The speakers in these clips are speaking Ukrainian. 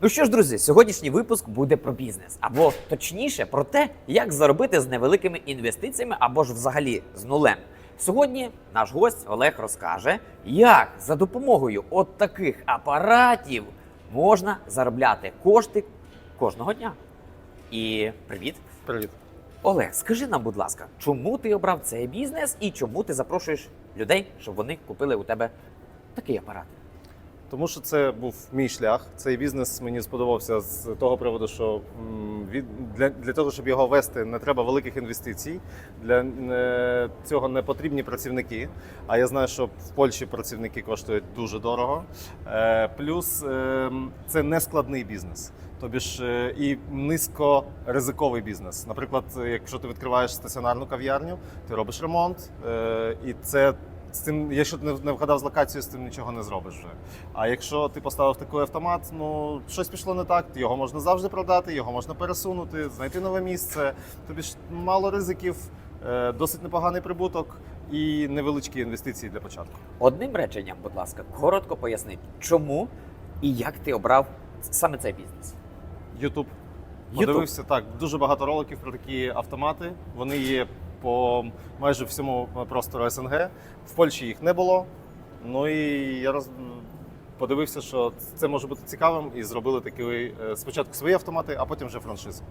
Ну що ж, друзі, сьогоднішній випуск буде про бізнес, або точніше про те, як заробити з невеликими інвестиціями або ж взагалі з нулем. Сьогодні наш гость Олег розкаже, як за допомогою от таких апаратів можна заробляти кошти кожного дня. І привіт, Привіт. Олег, скажи нам, будь ласка, чому ти обрав цей бізнес і чому ти запрошуєш людей, щоб вони купили у тебе такий апарат? Тому що це був мій шлях. Цей бізнес мені сподобався з того приводу, що для, для того, щоб його вести, не треба великих інвестицій. Для е, цього не потрібні працівники. А я знаю, що в Польщі працівники коштують дуже дорого. Е, плюс е, це не складний бізнес. Тобі ж і низькоризиковий бізнес. Наприклад, якщо ти відкриваєш стаціонарну кав'ярню, ти робиш ремонт, і це з цим, якщо ти не- вгадав з локацією, з цим нічого не зробиш вже. А якщо ти поставив такий автомат, ну щось пішло не так, його можна завжди продати, його можна пересунути, знайти нове місце. Тобі ж мало ризиків, е, досить непоганий прибуток і невеличкі інвестиції для початку. Одним реченням, будь ласка, коротко поясни, чому і як ти обрав саме цей бізнес. Ютуб. подивився так. Дуже багато роликів про такі автомати. Вони є по майже всьому простору СНГ. В Польщі їх не було. Ну і я роз... подивився, що це може бути цікавим, і зробили такі е, спочатку свої автомати, а потім вже франшизу.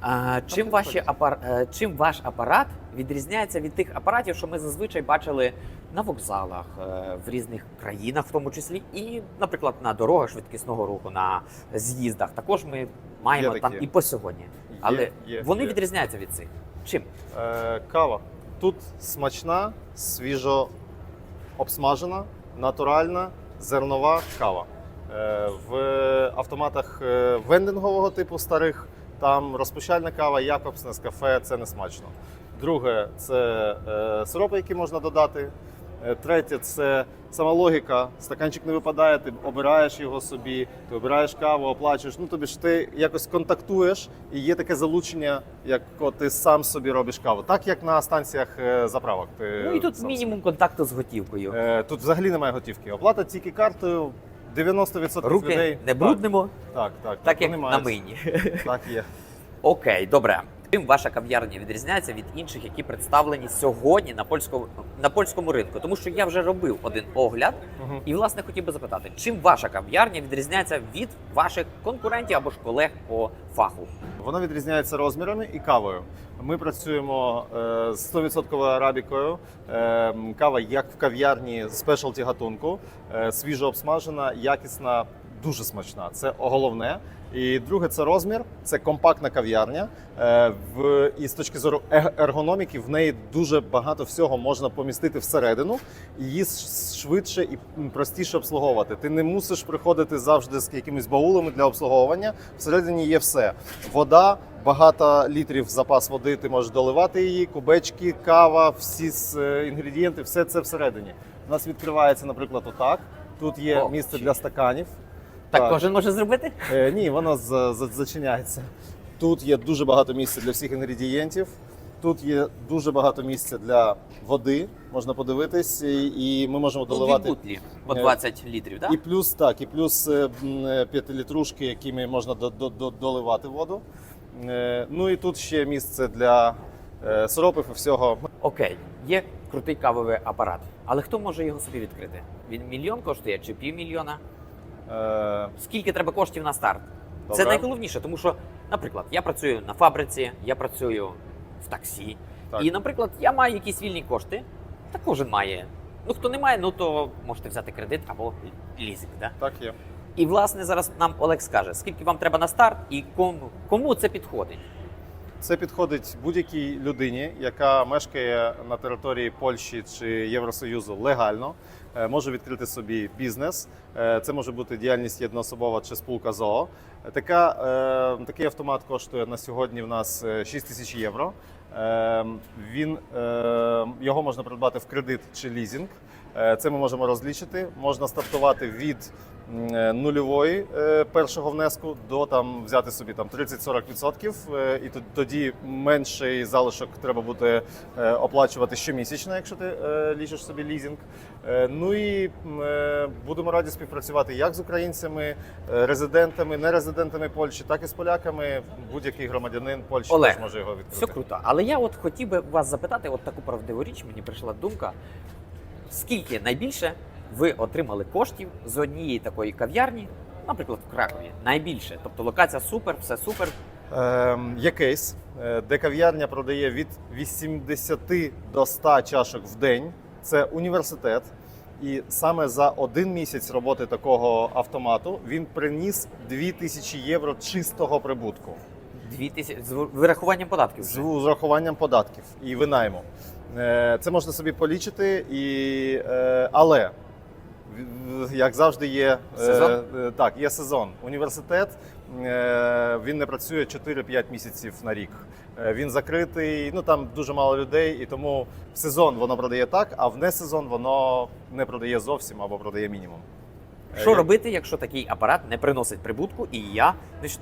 А, чим, ваші апар... е, чим ваш апарат відрізняється від тих апаратів, що ми зазвичай бачили на вокзалах е, в різних країнах, в тому числі, і, наприклад, на дорогах швидкісного руху, на з'їздах. Також ми маємо Є там такі. і по сьогодні. Але Є, є, вони є. відрізняються від цих. Чим? Е, кава. Тут смачна, свіжо обсмажена, натуральна, зернова кава. Е, в автоматах е, вендингового типу старих там розпущальна кава, якобсне з кафе це не смачно. Друге це е, сиропи, які можна додати. Е, Третє це сама логіка. Стаканчик не випадає, ти обираєш його собі, ти обираєш каву, оплачуєш. Ну тобі ж ти якось контактуєш, і є таке залучення, як ти сам собі робиш каву. Так як на станціях е, заправок. Ти Ну і тут мінімум контакту з готівкою. Е, Тут взагалі немає готівки. Оплата тільки картою. 90% Руки людей не бруднемо, Так, так, так як вони на мийні. Так є. Окей, добре. Чим ваша кав'ярня відрізняється від інших, які представлені сьогодні на польському на польському ринку? Тому що я вже робив один огляд, Мгм. і власне хотів би запитати, чим ваша кав'ярня відрізняється від ваших конкурентів або ж колег по фаху? Вона відрізняється розмірами і кавою. Ми працюємо е, з 100% арабікою. Е, Кава як в кав'ярні спешалті гатунку, е, свіжо обсмажена, якісна, дуже смачна. Це головне. І друге, це розмір, це компактна кав'ярня. Е, і з точки зору е- ергономіки в неї дуже багато всього можна помістити всередину, і її швидше і простіше обслуговувати. Ти не мусиш приходити завжди з якимись баулами для обслуговування. Всередині є все: вода, багато літрів запас води. Ти можеш доливати її, кубечки, кава, всі е, інгредієнти, все це всередині. У нас відкривається, наприклад, отак. Тут є місце для стаканів. Так, Так. кожен може зробити? Е, ні, воно за- за- зачиняється. Тут є дуже багато місця для всіх інгредієнтів. Тут є дуже багато місця для води. Можна подивитись, і, і ми можемо Ну, дві доливати. бутлі по Е, 20 літрів, так? І плюс так, і плюс е, м, е, п'ятилітрушки, якими можна до, до, до, доливати воду. Е, Ну і тут ще місце для е, сиропів і всього. Окей, є крутий кавовий апарат. Але хто може його собі відкрити? Він мільйон коштує чи півмільйона? Е, Скільки треба коштів на старт? Це найголовніше, тому що, наприклад, я працюю на фабриці, я працюю в таксі. Так. І, наприклад, я маю якісь вільні кошти, та кожен має. Ну, хто не має, ну то можете взяти кредит або лізинг. Да? так є. І, власне, зараз нам Олег скаже, скільки вам треба на старт і кому, кому це підходить. Це підходить будь-якій людині, яка мешкає на території Польщі чи Євросоюзу легально, е, може відкрити собі бізнес. Е, Це може бути діяльність єдноособова чи спілка ЗОО. Така, е, такий автомат коштує на сьогодні в нас е, 6 тисяч євро. Е, Він, його можна придбати в кредит чи лізинг. Е, Це ми можемо розлічити. Можна стартувати від е, нульової е, першого внеску до там взяти собі там 30-40%, е, і тоді менший залишок треба буде оплачувати щомісячно, якщо ти лічиш собі лізинг. Ну і будемо раді співпрацювати як з українцями, резидентами, нерезидентами Польщі, так і з поляками. Будь-який громадянин Польщі Олег, може його відкрити. Все круто. Але я от хотів би вас запитати, от таку правдиву річ, мені прийшла думка. Скільки найбільше ви отримали коштів з однієї такої кав'ярні, наприклад, в Кракові? Найбільше. Тобто локація супер, все супер. Ем, Є кейс, е, де кав'ярня продає від 80 до 100 чашок в день. Це університет. І саме за один місяць роботи такого автомату він приніс 2000 євро чистого прибутку Дві тисячі з вирахуванням податків. з урахуванням податків і винайму. Е, Це можна собі полічити, і, е, але як завжди, є е, Сезон? так, є сезон. Університет він не працює 4-5 місяців на рік. Він закритий, ну там дуже мало людей, і тому в сезон воно продає так, а в несезон воно не продає зовсім або продає мінімум. Що робити, якщо такий апарат не приносить прибутку, і я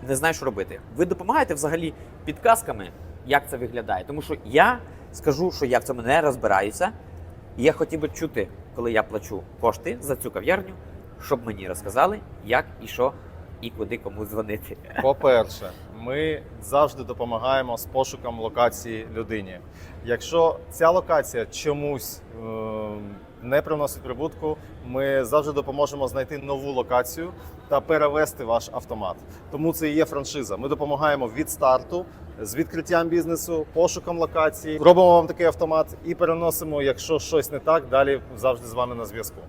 не знаю, що робити? Ви допомагаєте взагалі підказками, як це виглядає? Тому що я скажу, що я в цьому не розбираюся, і я хотів би чути, коли я плачу кошти за цю кав'ярню, щоб мені розказали, як і що, і куди кому дзвонити. По-перше, ми завжди допомагаємо з пошуком локації людині. Якщо ця локація чомусь е, не приносить прибутку, ми завжди допоможемо знайти нову локацію та перевести ваш автомат. Тому це і є франшиза. Ми допомагаємо від старту з відкриттям бізнесу, пошуком локації. Робимо вам такий автомат і переносимо, якщо щось не так, далі завжди з вами на зв'язку.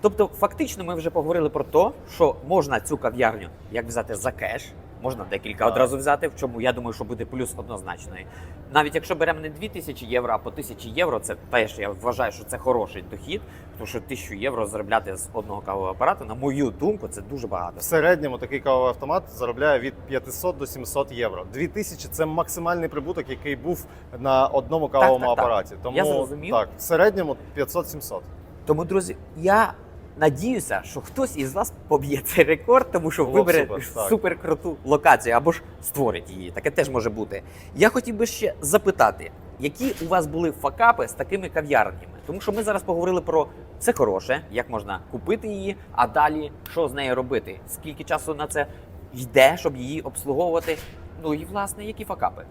Тобто, фактично, ми вже поговорили про те, що можна цю кав'ярню як взяти за кеш, можна декілька Так. одразу взяти, в чому я думаю, що буде плюс однозначний. Навіть якщо беремо не 2000 євро, а по 1000 євро, це теж я вважаю, що це хороший дохід, тому що 1000 євро заробляти з одного кавового апарату, на мою думку, це дуже багато. В середньому такий кавовий автомат заробляє від 500 до 700 євро. 2000 – це максимальний прибуток, який був на одному кавовому так, так. апараті. Тому Я зрозумів. так, в середньому 500-700. Тому, друзі, я надіюся, що хтось із вас поб'є цей рекорд, тому що Було вибере супер, так. локацію або ж створить її. Таке теж може бути. Я хотів би ще запитати, які у вас були факапи з такими кав'ярнями? Тому що ми зараз поговорили про це хороше, як можна купити її, а далі що з нею робити? Скільки часу на це йде, щоб її обслуговувати? Ну і власне, які факапи?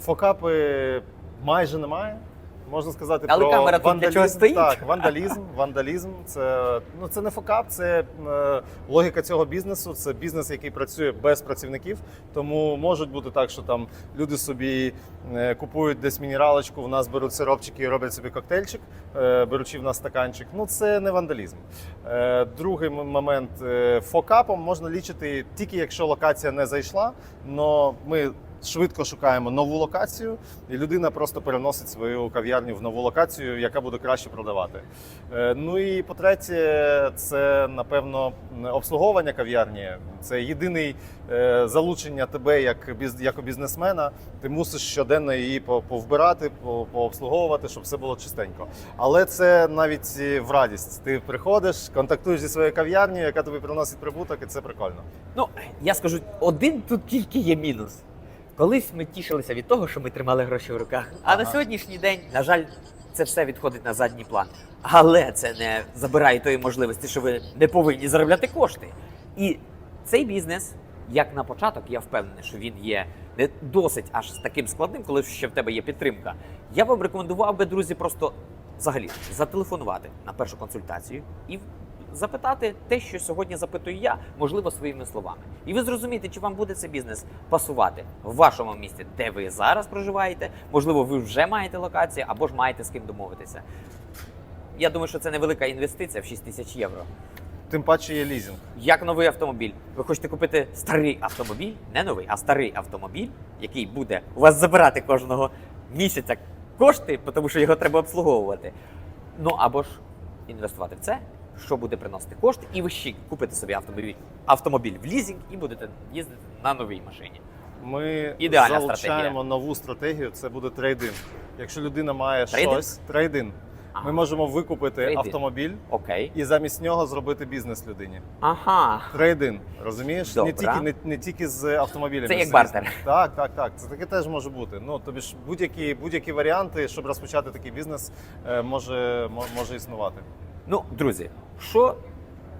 Фокапи майже немає. Можна сказати, Але про камера тут для вандалізм. чого стоїть? Так, вандалізм. Вандалізм це ну це не фокап, це е, логіка цього бізнесу. Це бізнес, який працює без працівників. Тому можуть бути так, що там люди собі е, купують десь мінералочку, в нас беруть сиропчики і роблять собі коктейльчик, е, беручи в нас стаканчик. Ну це не вандалізм. Е, другий момент е, фокапом можна лічити тільки якщо локація не зайшла. но ми швидко шукаємо нову локацію, і людина просто переносить свою кав'ярню в нову локацію, яка буде краще продавати. Е, Ну і по-третє, це напевно обслуговування кав'ярні. Це єдиний е, залучення тебе як як бізнесмена. Ти мусиш щоденно її повбирати, по- пообслуговувати, щоб все було чистенько. Але це навіть е, в радість. Ти приходиш, контактуєш зі своєю кав'ярнею, яка тобі приносить прибуток, і це прикольно. Ну, я скажу, один тут тільки є мінус. Колись ми тішилися від того, що ми тримали гроші в руках. А на сьогоднішній день, на жаль, це все відходить на задній план. Але це не забирає тої можливості, що ви не повинні заробляти кошти. І цей бізнес, як на початок, я впевнений, що він є не досить аж таким складним, коли ще в тебе є підтримка. Я вам рекомендував би, друзі, просто взагалі зателефонувати на першу консультацію і запитати те, що сьогодні запитую я, можливо, своїми словами. І ви зрозумієте, чи вам буде цей бізнес пасувати в вашому місті, де ви зараз проживаєте. Можливо, ви вже маєте локацію або ж маєте з ким домовитися. Я думаю, що це невелика інвестиція в 6 тисяч євро. Тим паче є лізинг. Як новий автомобіль. Ви хочете купити старий автомобіль, не новий, а старий автомобіль, який буде у вас забирати кожного місяця кошти, тому що його треба обслуговувати. Ну або ж інвестувати в це, що буде приносити кошти, і ви ще купите собі автомобіль, автомобіль в лізинг і будете їздити на новій машині. Ми Ідеальна залучаємо стратегія. нову стратегію. Це буде трейдинг. Якщо людина має Трейдинг? щось, трейдинг. Ага. Ми можемо викупити Трейдин. автомобіль Окей. і замість нього зробити бізнес людині. Ага. Трейдин, розумієш? Добре. Не тільки не, не тільки з автомобілями. Це як бартер. Так, так, так. Це таке теж може бути. Ну тобі ж будь-які будь-які варіанти, щоб розпочати такий бізнес, е, може, може існувати. Ну, друзі, що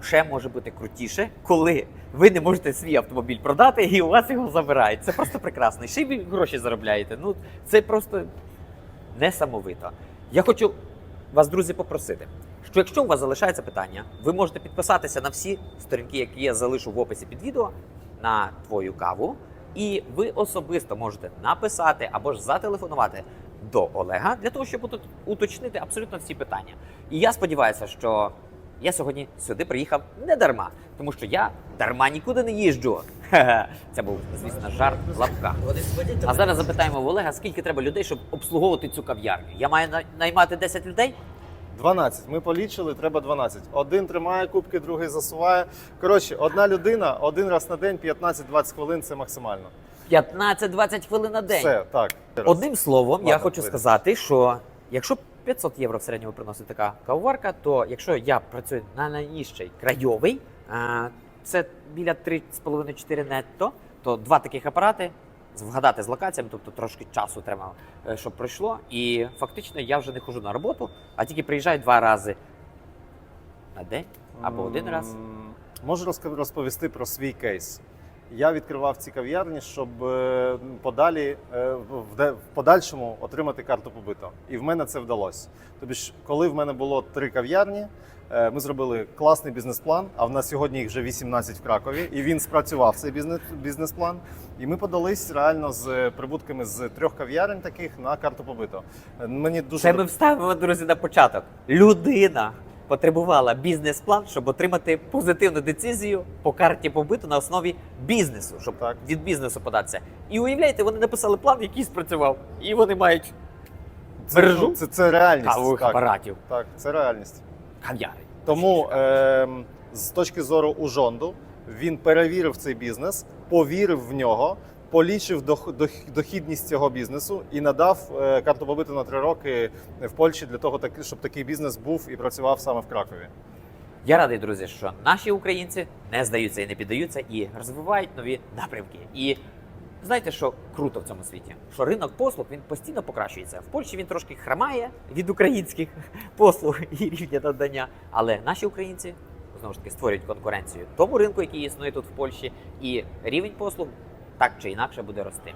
ще може бути крутіше, коли ви не можете свій автомобіль продати і у вас його забирають. Це просто прекрасно. І Ще й гроші заробляєте. Ну, це просто несамовито. Я хочу вас, друзі, попросити, що якщо у вас залишається питання, ви можете підписатися на всі сторінки, які я залишу в описі під відео на твою каву. І ви особисто можете написати або ж зателефонувати до Олега для того, щоб уточнити абсолютно всі питання. І я сподіваюся, що я сьогодні сюди приїхав не дарма, тому що я дарма нікуди не їжджу. Це був, звісно, жарт в лапках. А зараз запитаємо в Олега, скільки треба людей, щоб обслуговувати цю кав'ярню. Я маю наймати 10 людей? 12. Ми полічили, треба 12. Один тримає кубки, другий засуває. Коротше, одна людина один раз на день, 15-20 хвилин це максимально. 15-20 хвилин на день. Все, так. Одним словом, я хочу вийде. сказати, що якщо 500 євро в середньому приносить така кавоварка, то якщо я працюю на найнижчий крайовий, це біля 3,5-4 нетто, то два таких апарати вгадати з локаціями, тобто трошки часу треба, е, щоб пройшло. І фактично я вже не ходжу на роботу, а тільки приїжджаю два рази на день або один раз. Можу розповісти про свій кейс. Я відкривав ці кав'ярні, щоб е, подалі е, в подальшому отримати карту побиту. І в мене це вдалося. Тобі ж, коли в мене було три кав'ярні, е, ми зробили класний бізнес-план. А в нас сьогодні їх вже 18 в Кракові, і він спрацював цей бізнес бізнес-план. І ми подались реально з прибутками з трьох кав'ярень таких на карту побиту. Мені дуже Це ми вставимо, друзі, на початок. Людина потребувала бізнес-план, щоб отримати позитивну децизію по карті побиту на основі бізнесу, щоб Так. від бізнесу податися. І уявляєте, вони написали план, який спрацював, і вони мають це, мережу це, це реальність. кавових так, апаратів, так, це реальність. кав'ярень. Тому ем, з точки зору Ужонду він перевірив цей бізнес, повірив в нього, полічив дох- дох- дохідність цього бізнесу і надав е, карту побиту на три роки в Польщі для того, щоб такий бізнес був і працював саме в Кракові. Я радий, друзі, що наші українці не здаються і не піддаються і розвивають нові напрямки. І знаєте, що круто в цьому світі? Що ринок послуг він постійно покращується. В Польщі він трошки хромає від українських послуг і рівня надання. Але наші українці знову ж таки створюють конкуренцію тому ринку, який існує тут в Польщі, і рівень послуг так чи інакше буде рости.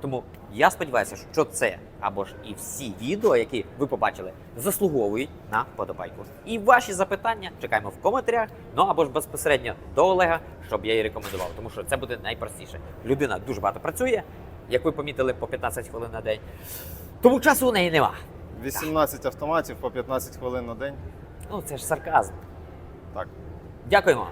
Тому я сподіваюся, що це або ж і всі відео, які ви побачили, заслуговують на подобайку. І ваші запитання чекаємо в коментарях. Ну або ж безпосередньо до Олега, щоб я її рекомендував, тому що це буде найпростіше. Людина дуже багато працює, як ви помітили, по 15 хвилин на день. Тому часу у неї нема. 18 автоматів по 15 хвилин на день. Ну це ж сарказм. Так. Дякуємо.